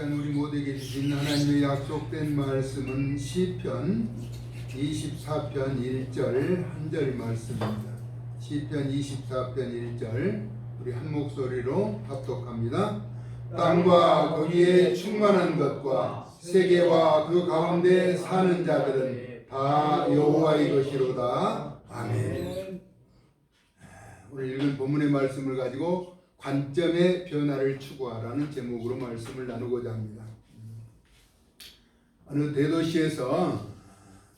시간 우리 모두에게 주신 하나님의 약속된 말씀은 시편 24편 1절 한 절의 말씀입니다. 시편 24편 1절 우리 한 목소리로 합독합니다. 땅과 거기에 충만한 것과 세계와 그 가운데 사는 자들은 다 여호와의 것이로다. 아멘. 오늘 읽은 본문의 말씀을 가지고 관점의 변화를 추구하라는 제목으로 말씀을 나누고자 합니다. 어느 대도시에서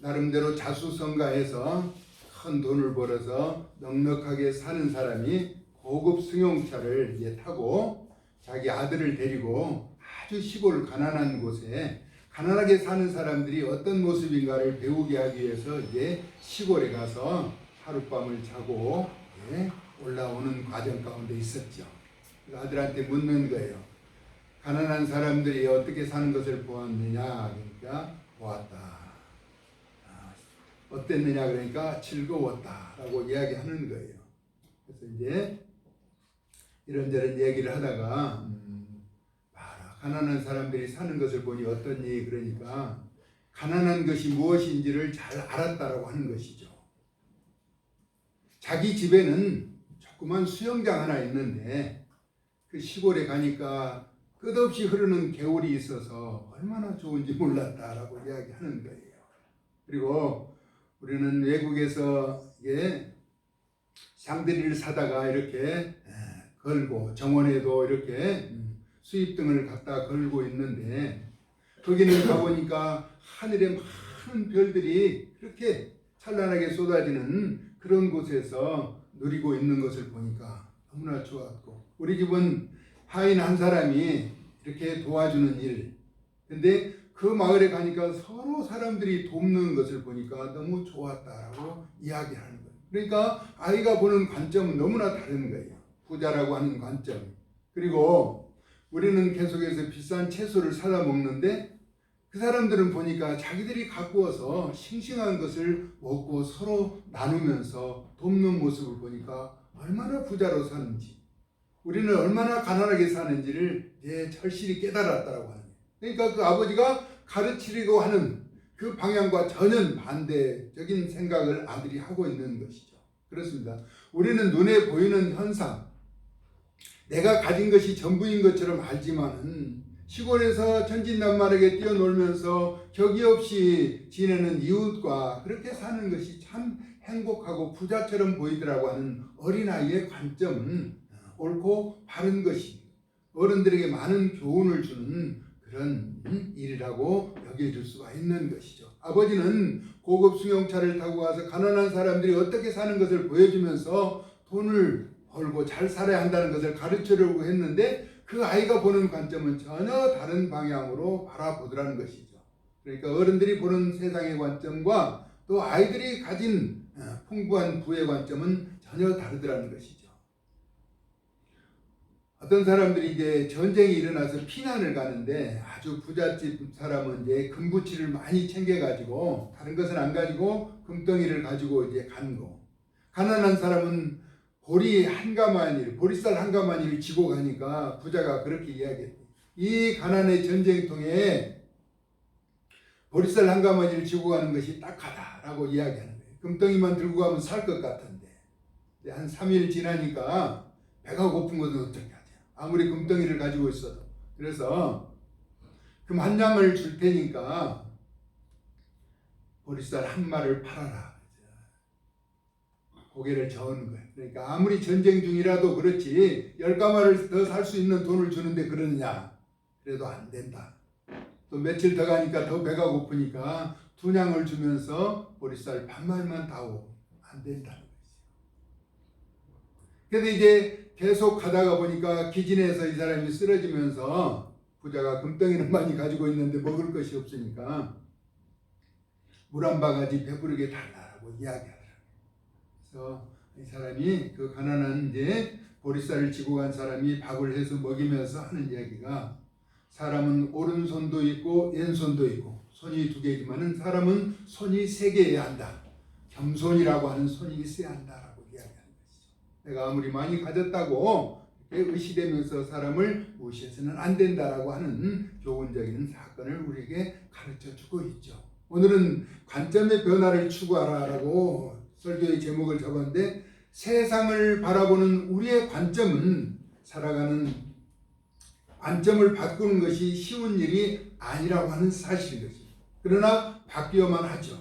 나름대로 자수성가해서 큰 돈을 벌어서 넉넉하게 사는 사람이 고급 승용차를 이제 타고 자기 아들을 데리고 아주 시골 가난한 곳에 가난하게 사는 사람들이 어떤 모습인가를 배우게 하기 위해서 이제 시골에 가서 하룻밤을 자고 예, 올라오는 과정 가운데 있었죠. 그 아들한테 묻는 거예요. 가난한 사람들이 어떻게 사는 것을 보았느냐? 그러니까 보았다. 아, 어땠느냐? 그러니까 즐거웠다라고 이야기하는 거예요. 그래서 이제 이런저런 얘기를 하다가 음, 봐라 가난한 사람들이 사는 것을 보니 어떠니? 그러니까 가난한 것이 무엇인지를 잘 알았다라고 하는 것이죠. 자기 집에는 조그만 수영장 하나 있는데 그 시골에 가니까 끝없이 흐르는 개울이 있어서 얼마나 좋은지 몰랐다라고 이야기하는 거예요. 그리고 우리는 외국에서 이게 샹드리를 사다가 이렇게 걸고 정원에도 이렇게 수입 등을 갖다 걸고 있는데 거기는 가보니까 하늘에 많은 별들이 그렇게 찬란하게 쏟아지는 그런 곳에서 누리고 있는 것을 보니까 너무나 좋았고 우리 집은 하인 한 사람이 이렇게 도와주는 일 근데 그 마을에 가니까 서로 사람들이 돕는 것을 보니까 너무 좋았다라고 이야기하는 거예요. 그러니까 아이가 보는 관점은 너무나 다른 거예요. 부자라고 하는 관점. 그리고 우리는 계속해서 비싼 채소를 사다 먹는데 그 사람들은 보니까 자기들이 갖고 와서 싱싱한 것을 먹고 서로 나누면서 돕는 모습을 보니까 얼마나 부자로 사는지 우리는 얼마나 가난하게 사는지를 예, 절실히 깨달았다라고 하는 거예요. 그러니까 그 아버지가 가르치려고 하는 그 방향과 전혀 반대적인 생각을 아들이 하고 있는 것이죠. 그렇습니다. 우리는 눈에 보이는 현상, 내가 가진 것이 전부인 것처럼 알지만은 시골에서 천진난만하게 뛰어놀면서 격이 없이 지내는 이웃과 그렇게 사는 것이 참 행복하고 부자처럼 보이더라고 하는 어린아이의 관점은 옳고 바른 것이 어른들에게 많은 교훈을 주는 그런 일이라고 여겨질 수가 있는 것이죠. 아버지는 고급 승용차를 타고 가서 가난한 사람들이 어떻게 사는 것을 보여주면서 돈을 벌고 잘 살아야 한다는 것을 가르치려고 했는데 그 아이가 보는 관점은 전혀 다른 방향으로 바라보더라는 것이죠. 그러니까 어른들이 보는 세상의 관점과 또 아이들이 가진 풍부한 부의 관점은 전혀 다르더라는 것이죠. 어떤 사람들이 이제 전쟁이 일어나서 피난을 가는데 아주 부잣집 사람은 이제 금부치를 많이 챙겨가지고 다른 것은 안 가지고 금덩이를 가지고 이제 간 거. 가난한 사람은 보리 한 가마니를 보리쌀 한 가마니를 지고 가니까 부자가 그렇게 이야기했대. 이 가난의 전쟁통에 보리쌀 한 가마니를 지고 가는 것이 딱하다라고 이야기하는 거예요. 금덩이만 들고 가면 살 것 같은데 한 3일 지나니까 배가 고픈 것은 어떻게 하냐. 아무리 금덩이를 가지고 있어도 그래서 금 한 장을 줄 테니까 보리쌀 한 마를 팔아라. 고개를 저은 거예요. 그러니까 아무리 전쟁 중이라도 그렇지 열 가마를 더 살 수 있는 돈을 주는데 그러느냐? 그래도 안 된다. 또 며칠 더 가니까 더 배가 고프니까 두 냥을 주면서 보리쌀 반말만 다오 안 된다는 거죠. 근데 이제 계속 가다가 보니까 기진에서 이 사람이 쓰러지면서 부자가 금덩이는 많이 가지고 있는데 먹을 것이 없으니까 물 한 바가지 배부르게 달라고 이야기하더라고요. 그래서 이 사람이 그 가난한 이제 보리쌀을 지고 간 사람이 밥을 해서 먹이면서 하는 이야기가 사람은 오른손도 있고 왼손도 있고 손이 두 개지만은 사람은 손이 세 개여야 한다. 겸손이라고 하는 손이 있어야 한다라고 이야기하는 것이죠. 내가 아무리 많이 가졌다고 의시되면서 사람을 무시해서는 안 된다라고 하는 교훈. 기본적인 사건을 우리에게 가르쳐 주고 있죠. 오늘은 관점의 변화를 추구하라라고 설교의 제목을 적었는데 세상을 바라보는 우리의 관점은 살아가는 관점을 바꾸는 것이 쉬운 일이 아니라고 하는 사실인 것입니다. 그러나 바뀌어만 하죠.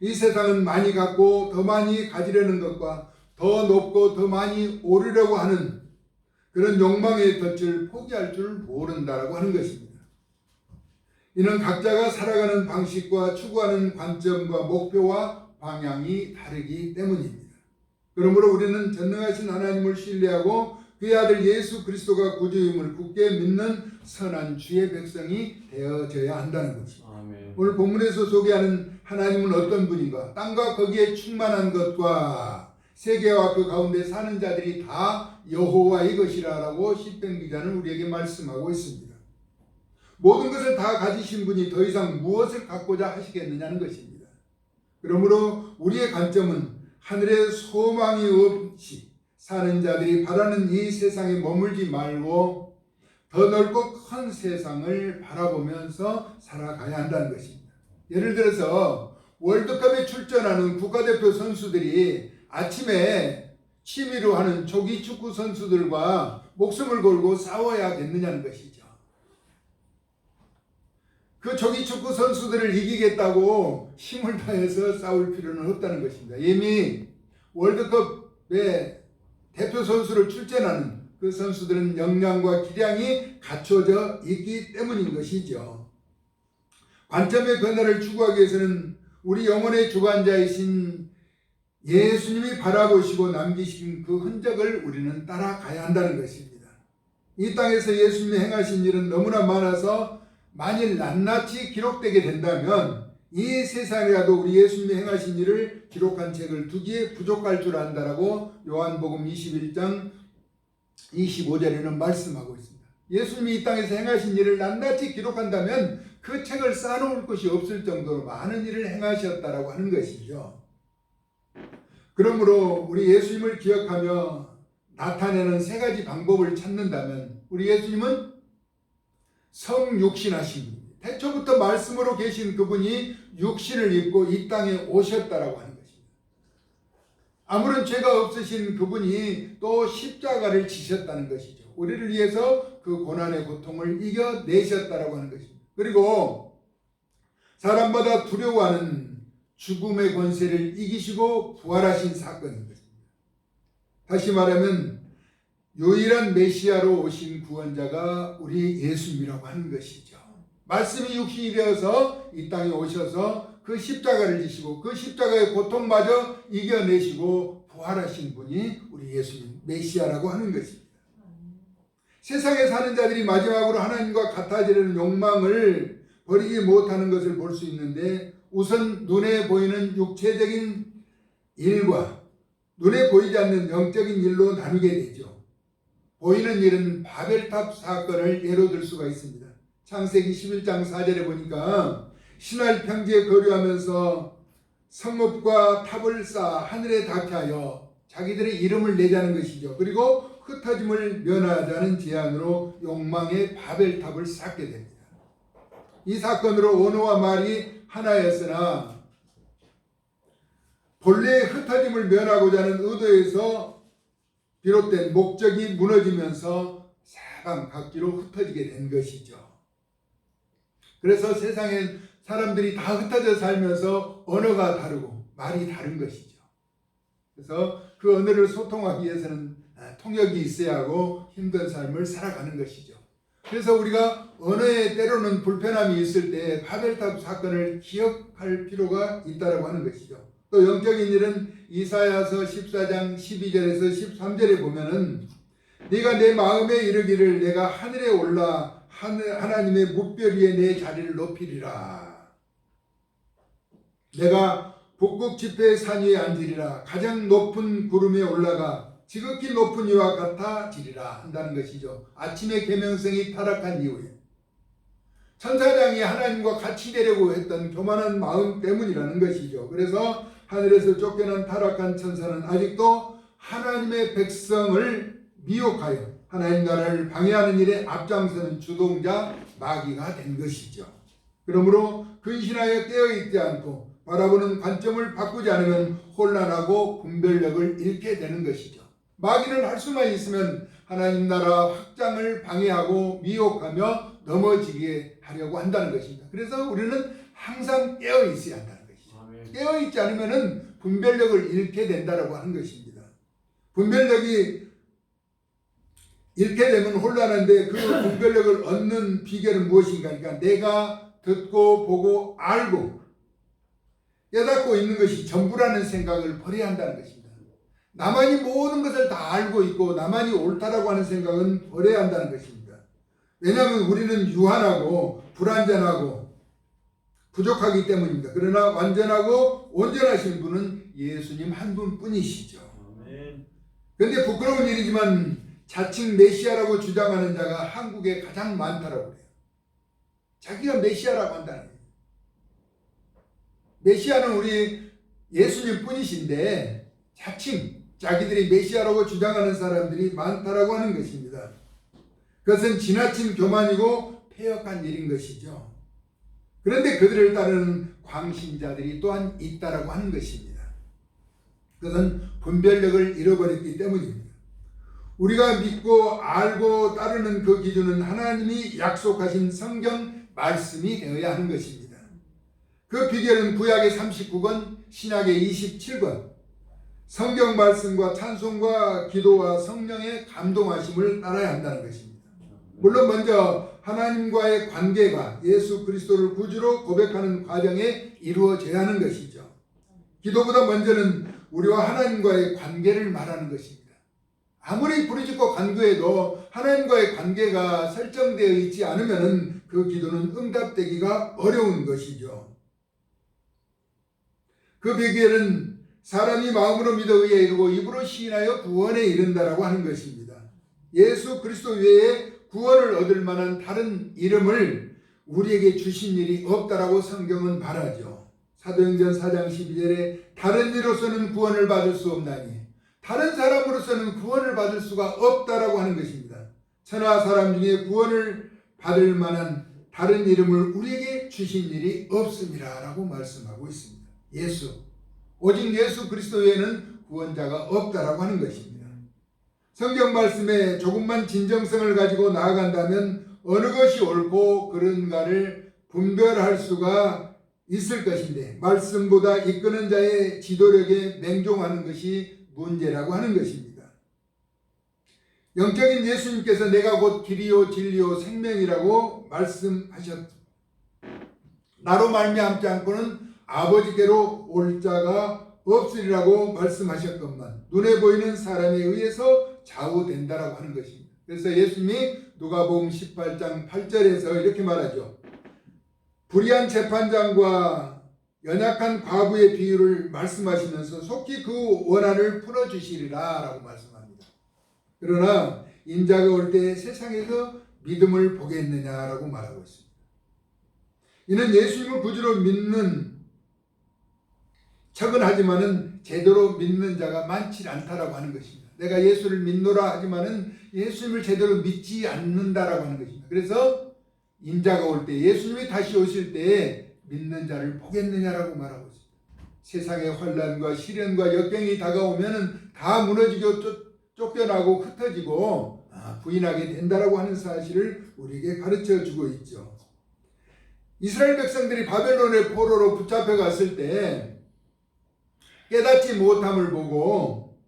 이 세상은 많이 갖고 더 많이 가지려는 것과 더 높고 더 많이 오르려고 하는 그런 욕망의 덫을 포기할 줄 모른다라고 하는 것입니다. 이는 각자가 살아가는 방식과 추구하는 관점과 목표와 방향이 다르기 때문입니다. 그러므로 우리는 전능하신 하나님을 신뢰하고 그의 아들 예수 그리스도가 구주임을 굳게 믿는 선한 주의 백성이 되어져야 한다는 것입니다. 아멘. 오늘 본문에서 소개하는 하나님은 어떤 분인가? 땅과 거기에 충만한 것과 세계와 그 가운데 사는 자들이 다 여호와의 것이라라고 시편 기자는 우리에게 말씀하고 있습니다. 모든 것을 다 가지신 분이 더 이상 무엇을 갖고자 하시겠느냐는 것입니다. 그러므로 우리의 관점은 하늘에 소망이 없이 사는 자들이 바라는 이 세상에 머물지 말고 더 넓고 큰 세상을 바라보면서 살아가야 한다는 것입니다. 예를 들어서 월드컵에 출전하는 국가대표 선수들이 아침에 취미로 하는 조기 축구 선수들과 목숨을 걸고 싸워야겠느냐는 것이죠. 그 조기 축구 선수들을 이기겠다고 힘을 다해서 싸울 필요는 없다는 것입니다. 이미 월드컵에 대표 선수를 출전하는 그 선수들은 역량과 기량이 갖춰져 있기 때문인 것이죠. 관점의 변화를 추구하기 위해서는 우리 영혼의 주관자이신 예수님이 바라보시고 남기신 그 흔적을 우리는 따라가야 한다는 것입니다. 이 땅에서 예수님이 행하신 일은 너무나 많아서 만일 낱낱이 기록되게 된다면 이 세상이라도 우리 예수님이 행하신 일을 기록한 책을 두기에 부족할 줄 안다라고 요한복음 21장 25절에는 말씀하고 있습니다. 예수님이 이 땅에서 행하신 일을 낱낱이 기록한다면 그 책을 쌓아놓을 것이 없을 정도로 많은 일을 행하셨다라고 하는 것이죠. 그러므로 우리 예수님을 기억하며 나타내는 세 가지 방법을 찾는다면 우리 예수님은 성육신하신 분. 태초부터 말씀으로 계신 그분이 육신을 입고 이 땅에 오셨다라고 하는 것입니다. 아무런 죄가 없으신 그분이 또 십자가를 지셨다는 것이죠. 우리를 위해서 그 고난의 고통을 이겨내셨다라고 하는 것입니다. 그리고 사람마다 두려워하는 죽음의 권세를 이기시고 부활하신 사건인 것입니다. 다시 말하면 유일한 메시아로 오신 구원자가 우리 예수님이라고 하는 것이죠. 말씀이 육신이 되어서 이 땅에 오셔서 그 십자가를 지시고 그 십자가의 고통마저 이겨내시고 부활하신 분이 우리 예수님 메시아라고 하는 것입니다. 세상에 사는 자들이 마지막으로 하나님과 같아지려는 욕망을 버리지 못하는 것을 볼 수 있는데 우선 눈에 보이는 육체적인 일과 눈에 보이지 않는 영적인 일로 나누게 되죠. 보이는 일은 바벨탑 사건을 예로 들 수가 있습니다. 창세기 11장 4절에 보니까 신할 평지에 거류하면서 성읍과 탑을 쌓아 하늘에 닿게 하여 자기들의 이름을 내자는 것이죠. 그리고 흩어짐을 면하자는 제안으로 욕망의 바벨탑을 쌓게 됩니다. 이 사건으로 언어와 말이 하나였으나 본래의 흩어짐을 면하고자 하는 의도에서 비롯된 목적이 무너지면서 사방 각기로 흩어지게 된 것이죠. 그래서 세상엔 사람들이 다 흩어져 살면서 언어가 다르고 말이 다른 것이죠. 그래서 그 언어를 소통하기 위해서는 아, 통역이 있어야 하고 힘든 삶을 살아가는 것이죠. 그래서 우리가 언어에 때로는 불편함이 있을 때 바벨탑 사건을 기억할 필요가 있다고 하는 것이죠. 또 영적인 일은 이사야서 14장 12절에서 13절에 보면은 네가 내 마음에 이르기를 내가 하늘에 올라 하늘, 하나님의 무별 위에 내 자리를 높이리라. 내가 북극 지폐의 산 위에 앉으리라. 가장 높은 구름에 올라가 지극히 높은 이와 같아지리라 한다는 것이죠. 아침의 계명성이 타락한 이후에 천사장이 하나님과 같이 되려고 했던 교만한 마음 때문이라는 것이죠. 그래서 하늘에서 쫓겨난 타락한 천사는 아직도 하나님의 백성을 미혹하여 하나님 나라를 방해하는 일에 앞장서는 주동자 마귀가 된 것이죠. 그러므로 근신하여 깨어있지 않고 바라보는 관점을 바꾸지 않으면 혼란하고 분별력을 잃게 되는 것이죠. 마귀는 할 수만 있으면 하나님 나라 확장을 방해하고 미혹하며 넘어지게 하려고 한다는 것입니다. 그래서 우리는 항상 깨어 있어야. 아멘. 깨어 있지 않으면은 분별력을 잃게 된다라고 하는 것입니다. 분별력이 잃게 되면 혼란한데 그 분별력을 얻는 비결은 무엇인가? 그러니까 내가 듣고 보고 알고 깨닫고 있는 것이 전부라는 생각을 버려야 한다는 것입니다. 나만이 모든 것을 다 알고 있고 나만이 옳다라고 하는 생각은 버려야 한다는 것입니다. 왜냐하면 우리는 유한하고 불완전하고 부족하기 때문입니다. 그러나 완전하고 온전하신 분은 예수님 한 분뿐이시죠. 그런데 부끄러운 일이지만 자칭 메시아라고 주장하는 자가 한국에 가장 많다라고 그래요. 자기가 메시아라고 한다는 거예요. 메시아는 우리 예수님 뿐이신데 자칭 자기들이 메시아라고 주장하는 사람들이 많다라고 하는 것입니다. 그것은 지나친 교만이고 폐역한 일인 것이죠. 그런데 그들을 따르는 광신자들이 또한 있다라고 하는 것입니다. 그것은 분별력을 잃어버렸기 때문입니다. 우리가 믿고 알고 따르는 그 기준은 하나님이 약속하신 성경 말씀이 되어야 하는 것입니다. 그 비결은 구약의 39권, 신약의 27권, 성경 말씀과 찬송과 기도와 성령의 감동하심을 따라야 한다는 것입니다. 물론 먼저 하나님과의 관계가 예수 그리스도를 구주로 고백하는 과정에 이루어져야 하는 것이죠. 기도보다 먼저는 우리와 하나님과의 관계를 말하는 것입니다. 아무리 부르짖고 간구해도 하나님과의 관계가 설정되어 있지 않으면 그 기도는 응답되기가 어려운 것이죠. 그 비결은 사람이 마음으로 믿어 의에 이르고 입으로 시인하여 구원에 이른다라고 하는 것입니다. 예수 그리스도 외에 구원을 얻을 만한 다른 이름을 우리에게 주신 일이 없다라고 성경은 말하죠. 사도행전 4장 12절에 다른 이로서는 구원을 받을 수 없나니 다른 사람으로서는 구원을 받을 수가 없다라고 하는 것입니다. 천하 사람 중에 구원을 받을 만한 다른 이름을 우리에게 주신 일이 없습니다라고 말씀하고 있습니다. 예수 오직 예수 그리스도 외에는 구원자가 없다라고 하는 것입니다. 성경 말씀에 조금만 진정성을 가지고 나아간다면 어느 것이 옳고 그른가를 분별할 수가 있을 것인데 말씀보다 이끄는 자의 지도력에 맹종하는 것이 문제라고 하는 것입니다. 영적인 예수님께서 내가 곧 길이요 진리요 생명이라고 말씀하셨. 나로 말미암지 않고는 아버지께로 올 자가 없으리라고 말씀하셨건만 눈에 보이는 사람에 의해서 좌우된다라고 하는 것입니다. 그래서 예수님이 누가복음 18장 8절에서 이렇게 말하죠. 불의한 재판장과 연약한 과부의 비유를 말씀하시면서 속히 그 원한을 풀어주시리라라고 말씀합니다. 그러나 인자가 올 때 세상에서 믿음을 보겠느냐라고 말하고 있습니다. 이는 예수님을 구주로 믿는 척은 하지만은 제대로 믿는 자가 많지 않다라고 하는 것입니다. 내가 예수를 믿노라 하지만은 예수님을 제대로 믿지 않는다라고 하는 것입니다. 그래서 인자가 올 때 예수님이 다시 오실 때 믿는 자를 보겠느냐라고 말하고 있습니다. 세상의 환란과 시련과 역경이 다가오면은 다 무너지고 쫓, 쫓겨나고 흩어지고 아, 부인하게 된다라고 하는 사실을 우리에게 가르쳐 주고 있죠. 이스라엘 백성들이 바벨론의 포로로 붙잡혀 갔을 때 깨닫지 못함을 보고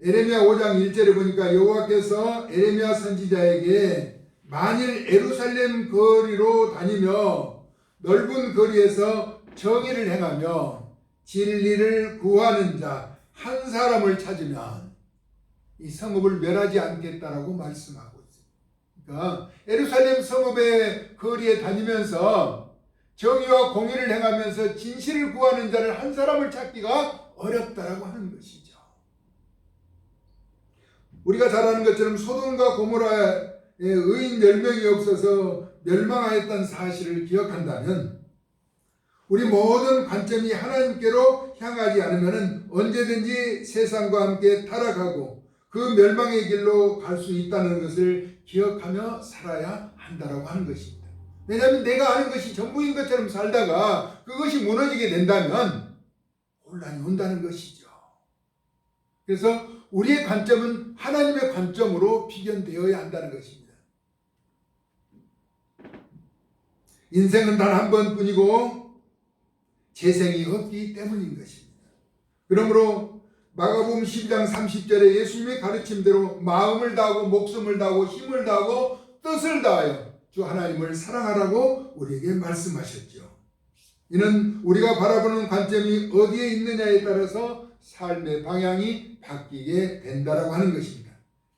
에레미야 5장 1절에 보니까 여호와께서 에레미야 선지자에게 만일 에루살렘 거리로 다니며 넓은 거리에서 정의를 행하며 진리를 구하는 자 한 사람을 찾으면 이 성읍을 멸하지 않겠다라고 말씀하고 있습니다. 그러니까 에루살렘 성읍의 거리에 다니면서 정의와 공의를 행하면서 진실을 구하는 자를 한 사람을 찾기가 어렵다라고 하는 것이죠. 우리가 잘 아는 것처럼 소돔과 고모라의 의인 10명이 없어서 멸망하였던 사실을 기억한다면 우리 모든 관점이 하나님께로 향하지 않으면 언제든지 세상과 함께 타락하고 그 멸망의 길로 갈 수 있다는 것을 기억하며 살아야 한다라고 하는 것입니다. 왜냐하면 내가 아는 것이 전부인 것처럼 살다가 그것이 무너지게 된다면 혼란이 온다는 것이죠. 그래서 우리의 관점은 하나님의 관점으로 비견되어야 한다는 것입니다. 인생은 단 한 번뿐이고 재생이 없기 때문인 것입니다. 그러므로 마가복음 12장 30절에 예수님의 가르침대로 마음을 다하고 목숨을 다하고 힘을 다하고 뜻을 다하여 주 하나님을 사랑하라고 우리에게 말씀하셨죠. 이는 우리가 바라보는 관점이 어디에 있느냐에 따라서 삶의 방향이 바뀌게 된다라고 하는 것입니다.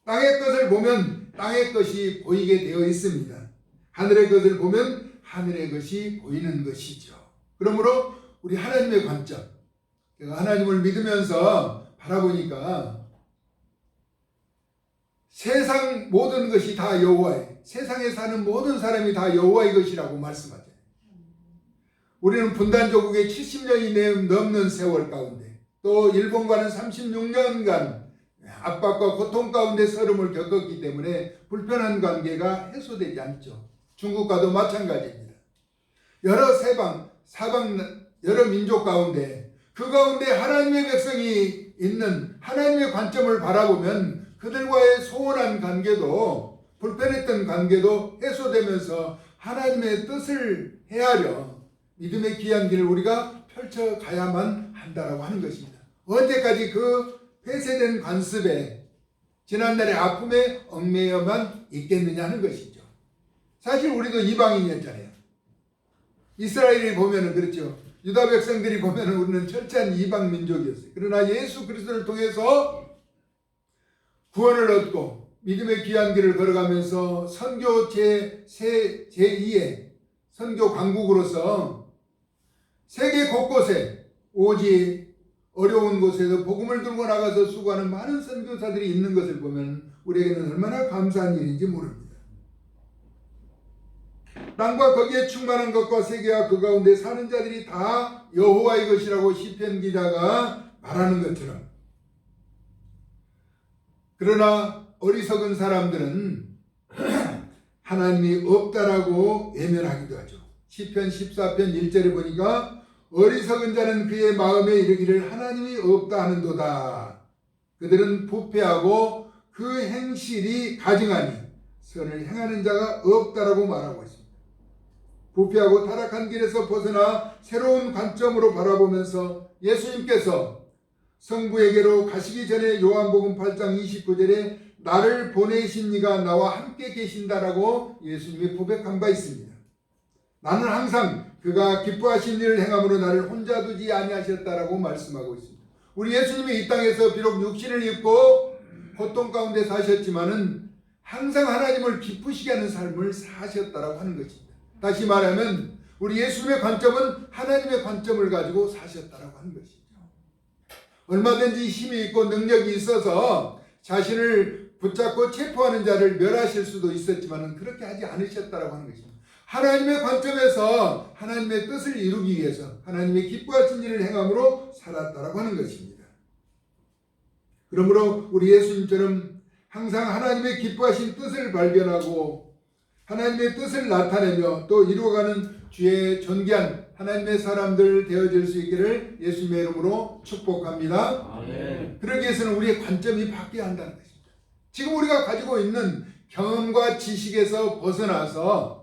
땅의 것을 보면 땅의 것이 보이게 되어 있습니다. 하늘의 것을 보면 하늘의 것이 보이는 것이죠. 그러므로 우리 하나님의 관점, 하나님을 믿으면서 바라보니까 세상 모든 것이 다 여호와의 세상에 사는 모든 사람이 다 여호와의 것이라고 말씀하죠. 우리는 분단조국의 70년이 넘는 세월 가운데 또 일본과는 36년간 압박과 고통 가운데 서름을 겪었기 때문에 불편한 관계가 해소되지 않죠. 중국과도 마찬가지입니다. 여러 세방, 사방, 여러 민족 가운데 그 가운데 하나님의 백성이 있는 하나님의 관점을 바라보면 그들과의 소원한 관계도 불편했던 관계도 해소되면서 하나님의 뜻을 헤아려 믿음의 귀한 길을 우리가 펼쳐 가야만 한다라고 하는 것입니다. 언제까지 그 폐쇄된 관습에 지난날의 아픔에 얽매여만 있겠느냐 하는 것이죠. 사실 우리도 이방인이었잖아요. 이스라엘이 보면은 그렇죠. 유다 백성들이 보면은 우리는 철저한 이방 민족이었어요. 그러나 예수 그리스도를 통해서 구원을 얻고 믿음의 귀한 길을 걸어가면서 선교 제, 세, 제2의 선교 강국으로서 세계 곳곳에 오직 어려운 곳에서 복음을 들고 나가서 수고하는 많은 선교사들이 있는 것을 보면 우리에게는 얼마나 감사한 일인지 모릅니다. 땅과 거기에 충만한 것과 세계와 그 가운데 사는 자들이 다 여호와의 것이라고 시편 기자가 말하는 것처럼 그러나 어리석은 사람들은 하나님이 없다라고 외면하기도 하죠. 시편 14편 1절에 보니까 어리석은 자는 그의 마음에 이르기를 하나님이 없다 하는도다. 그들은 부패하고 그 행실이 가증하니 선을 행하는 자가 없다라고 말하고 있습니다. 부패하고 타락한 길에서 벗어나 새로운 관점으로 바라보면서 예수님께서 성부에게로 가시기 전에 요한복음 8장 29절에 나를 보내신 이가 나와 함께 계신다라고 예수님이 고백한 바 있습니다. 나는 항상 그가 기뻐하신 일을 행함으로 나를 혼자 두지 아니하셨다라고 말씀하고 있습니다. 우리 예수님이 이 땅에서 비록 육신을 입고 고통 가운데 사셨지만은 항상 하나님을 기쁘시게 하는 삶을 사셨다라고 하는 것입니다. 다시 말하면 우리 예수님의 관점은 하나님의 관점을 가지고 사셨다라고 하는 것이죠. 얼마든지 힘이 있고 능력이 있어서 자신을 붙잡고 체포하는 자를 멸하실 수도 있었지만 그렇게 하지 않으셨다라고 하는 것입니다. 하나님의 관점에서 하나님의 뜻을 이루기 위해서 하나님의 기뻐하신 일을 행함으로 살았다라고 하는 것입니다. 그러므로 우리 예수님처럼 항상 하나님의 기뻐하신 뜻을 발견하고 하나님의 뜻을 나타내며 또 이루어가는 주의 존귀한 하나님의 사람들 되어질 수 있기를 예수님의 이름으로 축복합니다. 아멘. 그러기 위해서는 우리의 관점이 바뀌어야 한다는 것입니다. 지금 우리가 가지고 있는 경험과 지식에서 벗어나서?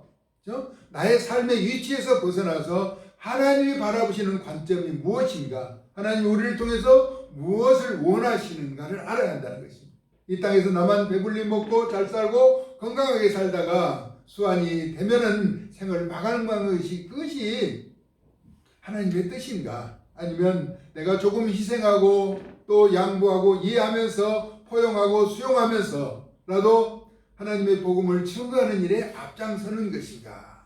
나의 삶의 위치에서 벗어나서 하나님이 바라보시는 관점이 무엇인가 하나님이 우리를 통해서 무엇을 원하시는가를 알아야 한다는 것입니다. 이 땅에서 나만 배불리 먹고 잘 살고 건강하게 살다가 수완이 되면은 생을 마감하는 것이 그것이 하나님의 뜻인가? 아니면 내가 조금 희생하고 또 양보하고 이해하면서 포용하고 수용하면서라도 하나님의 복음을 증거하는 일에 앞장서는 것인가?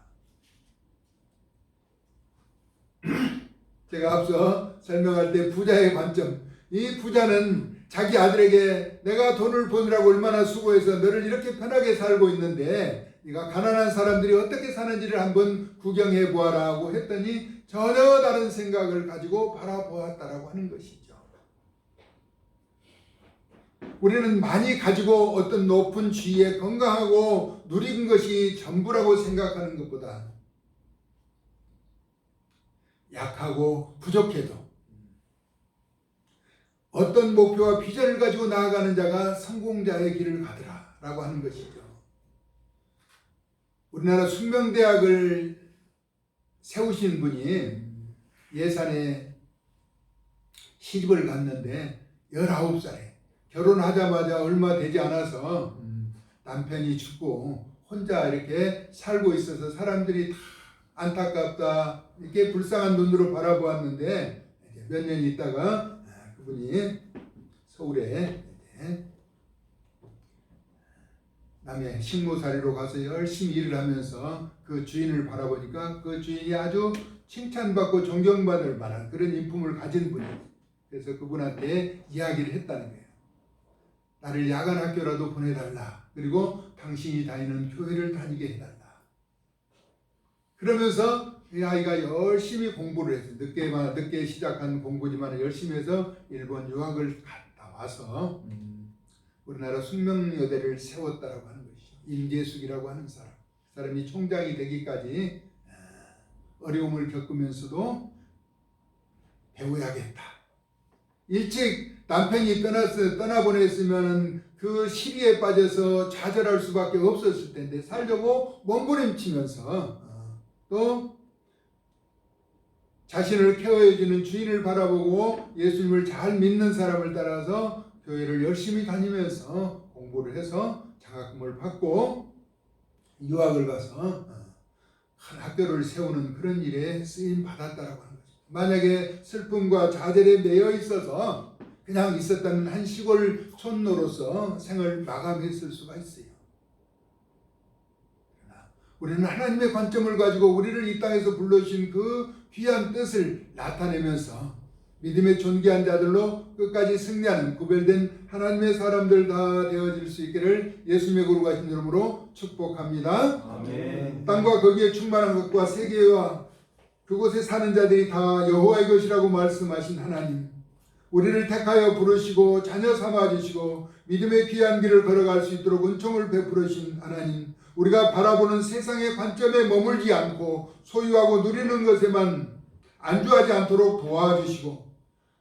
제가 앞서 설명할 때 부자의 관점. 이 부자는 자기 아들에게 내가 돈을 버느라고 얼마나 수고해서 너를 이렇게 편하게 살고 있는데 네가 가난한 사람들이 어떻게 사는지를 한번 구경해 보아라고 했더니 전혀 다른 생각을 가지고 바라보았다라고 하는 것이죠. 우리는 많이 가지고 어떤 높은 지위에 건강하고 누린 것이 전부라고 생각하는 것보다 약하고 부족해도 어떤 목표와 비전을 가지고 나아가는 자가 성공자의 길을 가더라 라고 하는 것이죠. 우리나라 숙명대학을 세우신 분이 예산에 시집을 갔는데 19살에 결혼하자마자 얼마 되지 않아서 남편이 죽고 혼자 이렇게 살고 있어서 사람들이 다 안타깝다 이렇게 불쌍한 눈으로 바라보았는데 몇 년 있다가 아, 그분이 서울에 남의 식모살이로 가서 열심히 일을 하면서 그 주인을 바라보니까 그 주인이 아주 칭찬받고 존경받을 만한 그런 인품을 가진 분이에요. 그래서 그분한테 이야기를 했다는 거예요. 나를 야간 학교라도 보내달라. 그리고 당신이 다니는 교회를 다니게 해달라. 그러면서 이 아이가 열심히 공부를 했어요. 늦게만 늦게 시작한 공부지만 열심히 해서 일본 유학을 갔다 와서 우리나라 숙명여대를 세웠다라고 하는 것이죠. 임재숙이라고 하는 사람. 그 사람이 총장이 되기까지 아, 어려움을 겪으면서도 배워야겠다. 일찍 남편이 떠났어 떠나 보냈으면은 그 시리에 빠져서 좌절할 수밖에 없었을 텐데 살려고 몸부림치면서 어, 또 자신을 케어해주는 주인을 바라보고 예수님을 잘 믿는 사람을 따라서 교회를 열심히 다니면서 공부를 해서 장학금을 받고 유학을 가서 어, 한 학교를 세우는 그런 일에 쓰임 받았다라고 하는 거죠. 만약에 슬픔과 좌절에 매여 있어서 그냥 있었다면 한 시골 촌노로서 생을 마감했을 수가 있어요. 우리는 하나님의 관점을 가지고 우리를 이 땅에서 불러주신 그 귀한 뜻을 나타내면서 믿음의 존귀한 자들로 끝까지 승리하는 구별된 하나님의 사람들 다 되어질 수 있기를 예수님의 거룩하신 이름으로 축복합니다. 아멘. 땅과 거기에 충만한 것과 세계와 그곳에 사는 자들이 다 여호와의 것이라고 말씀하신 하나님. 우리를 택하여 부르시고 자녀 삼아 주시고 믿음의 귀한 길을 걸어갈 수 있도록 은총을 베풀어 주신 하나님. 우리가 바라보는 세상의 관점에 머물지 않고 소유하고 누리는 것에만 안주하지 않도록 도와주시고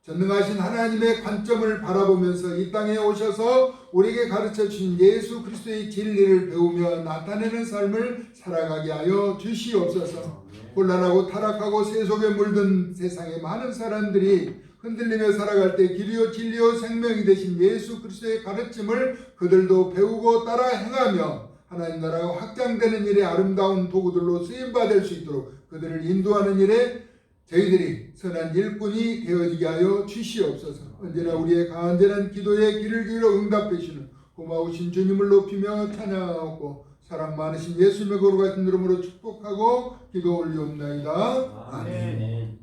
전능하신 하나님의 관점을 바라보면서 이 땅에 오셔서 우리에게 가르쳐 주신 예수 그리스도의 진리를 배우며 나타내는 삶을 살아가게 하여 주시옵소서. 혼란하고 타락하고 세속에 물든 세상의 많은 사람들이 흔들리며 살아갈 때 길이요 진리요 생명이 되신 예수 그리스도의 가르침을 그들도 배우고 따라 행하며 하나님 나라가 확장되는 일에 아름다운 도구들로 쓰임 받을 수 있도록 그들을 인도하는 일에 저희들이 선한 일꾼이 되어지게 하여 주시옵소서. 언제나 우리의 간절한 기도에 귀를 기울여 응답해 주시는 고마우신 주님을 높이며 찬양하고 사랑 많으신 예수님의 거룩하신 이름으로 축복하고 기도 올리옵나이다. 아멘. 아멘.